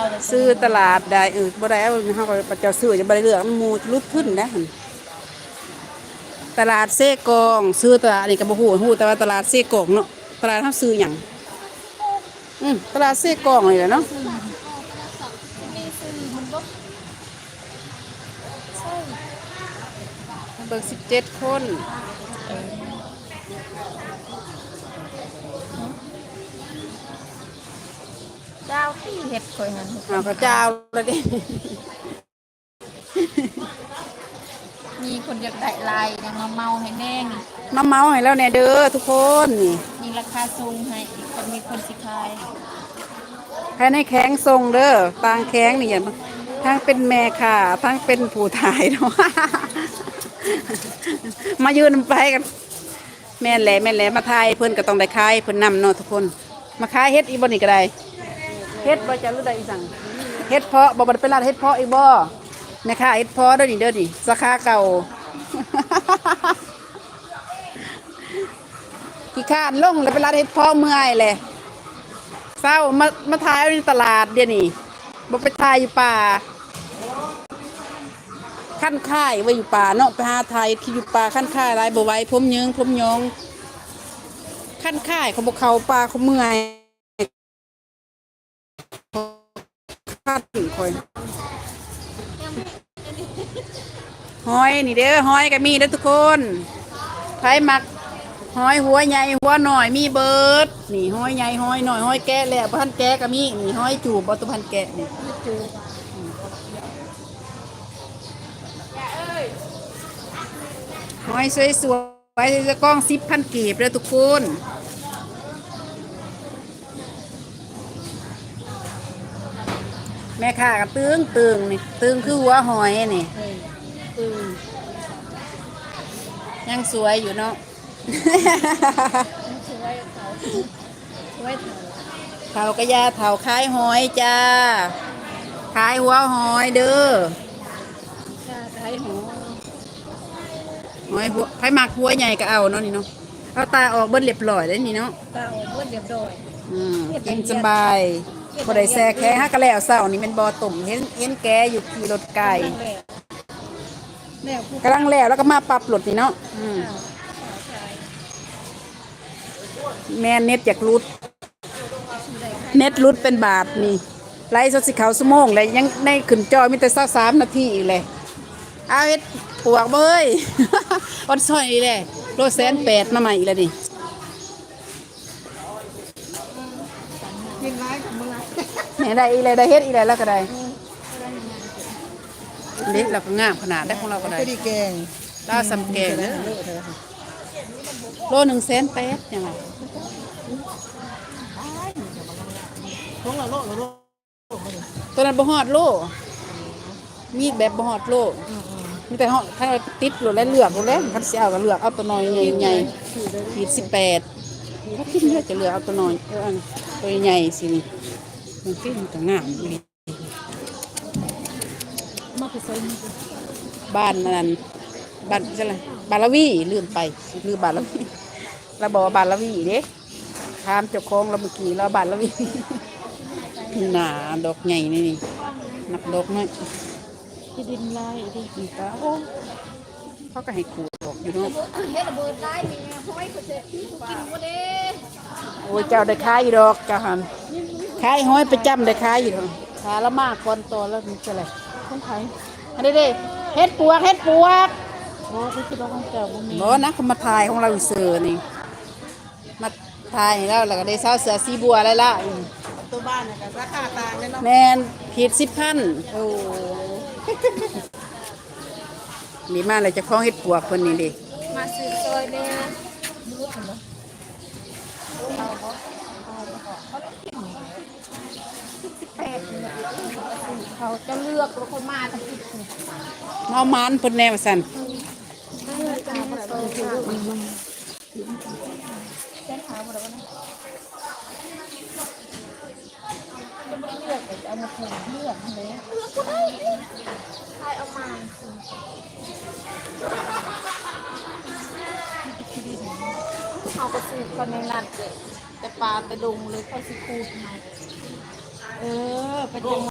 เอาแต่ซื้อตลาดได้เออบ่ได้เอาเฮาก็เจ้าซื้อจะบ่ได้เลือกมันหมูลุดขึ้นนะหั่นตลาดเซกอง ซื้อตลาดนี่ก็บ่ฮู้ฮู้แต่ว่าตลาดเซกองเนาะตลาดเฮาซื้อหยังอืมตลาดเซกองนี่แหละเนาะมีซื้อมันก็ใช่เบิก17คน เจ้าที่เห็ดคอยหันเอาก็เจ้าแล้วดิมีคนอยากได้ลายยังมาเมาให้แน่งมาเมาให้แล้วแน่เด้อทุกคนนี่มีราคาสูงให้ก็มีคนสิขายภายในแข้งทรงเด้อตางแข้งนี่อย่ามาทั้งเป็นแม่ค่ะ ทั้งเป็นผู้ถ่ายเนาะมายืนไปกันแม่นแหละแม่นแหละมาถ่ายเพิ่นก็ต้องได้ขายเพิ่นนำเนาะทุกคน มาขายเฮ็ดอีบ่นี่ก็ได้ เฮ็ดบ่จะรู้ได้อีสังเฮ็ดเพาะบ่บ่ได้เป็นร้านเฮ็ดเพาะอีกบ่แม่ค่ะเฮ็ดเพาะเด้อนี่เด้อนี่ราคาเก่าขี้ข้านลงแล้วเป็นร้านเฮ็ดเพาะเมื่อยแหละเศร้ามามาถ่ายเอาในตลาดเดี๋ยวนี้บ่ไปถ่ายอยู่ป่าขั้นค่ายไว้อยู่ป่าเนาะไปหาถ่ายที่อยู่ป่าขั้นค่ายหลายบ่ไว้ผมยิงผมยองขั้นค่ายเขาบ่เข้าป่าเขาเมื่อย ขั้นคอยหอยนี่เด้อหอยก็มีเด้อทุกคนไผมักหอยหัวใหญ่หัวหน่อยมีเบิร์ดนี่หอยใหญ่หอยหน่อยหอยแกะแล้วพันแกะก็มีนี่หอยจูบบ่ตุพันแกะนี่หอยสวยสวยๆจะกล้องสิบพันกีบเลยทุกคน แม่ค้าก็ตึงตึงนี่ตึงคือหัวหอยนี่ตึงยังสวยอยู่เนาะช่วยเขาช่วยเขาเถากระยาเถาคายหอยจ้าขายหัวหอยเด้อค่าขายหัวหอยหัวไผมักหัวใหญ่ก็เอาเนาะนี่เนาะเอาตาออกเบิ้เรียบร้อยแล้วนี่เนาะเต้าเบิดเรียบร้อยอืมกินสบาย บ่ได้แซ่แค่ฮักกะแล้วเศร้านี่เป็นบ่อตุ่มเห็นเห็นแกอยู่ขี่รถไก่แล้วผู้กำลังแล้วแล้วก็มาปรับรถนี่เนาะอืมแม่เน็ตอยากรุด เน็ตรุดเป็นบาทนี่ไลฟ์สดสิเขาสมองเลยยังในขึ้นจอมีแต่สักสามนาทีอีกเลยเอาเฮ็ดปวกเบยออนซอยอีกเลยโลแสนแปดมาใหม่อีกแล้วนี่ ยังไงกับมึงอะเนี่ยได้อีกเลยได้เฮ็ดอีกเลยแล้วก็ได้เล็กเราก็งามขนาดได้ของเราก็ได้ก็ดีแกงล่าสำแกงเด้อโลหนึ่งแสนแปดยังไงของเราโลดเราโลดตัวนั้นบ่ฮอดโลมีแบบบ่ฮอดโลมีแต่ฮอดถ้าติดโลแล้วเลือกโลแล้วคันสิเอาก็เลือกเอาตัวน้อยใหญ่ๆขีดสิบแปด ถ้าคิดเลือกจะเลือกเอาตัวน้อยเอออันตัวใหญ่สินี่มันฟิมันก็งามอีหลีมาไปใส่มือบ้านนั้นบ้านจะไรบานละวีลืมไปลืมบานละวีเราบอกว่าบานละวีเด้ถามเจ้าของเราเมื่อกี้เราบานละวีหนาดอกใหญ่นี่นี่นักดอกน้อยที่ดินลายดินี่ก็โอ้เขาก็ให้ขูด ออกอยู่เนาะเฮ็ดระเบิดลายมีไงห้อยเขาเสร็จกินบ่ได้โอ้ยเจ้าได้ขายอยู่ดอกเจ้าหันขายห้อยประจำได้ขายอยู่ดอกขาละมากก่อนโตแล้วมันจะอะไรคนไทยอันนี้เด้เฮ็ดปวกเฮ็ดปวกโอ้คือคือของเจ้าบ่มีบ่นะเขามาถ่ายของเราเสือนี่มาถ่ายให้เราแล้วก็ได้เศร้าเสือสีบัวอะไรล่ะตัวบ้านเนี่ยกับราคาต่างเลยเนาะแมนผิดสิบพันโอ้ มีมาเลยจะคล้องเฮ็ดปวกคนนี้ดิมาซื้อซอยแน่เขาจะเลือกแล้วคนมาทั้งสิบเมามันเพิ่นแนวสั่นจะมาซอยคือแจ้งข่าหมดแล้วนะไม่ เลือกแต่จะเอามาถูกเลือกเลยเลือกก็ได้ใครเอามาเอากระสือคนในนัดเลยแต่ปลาไปลงเลยเขาสิคูดมาเออ ไปลง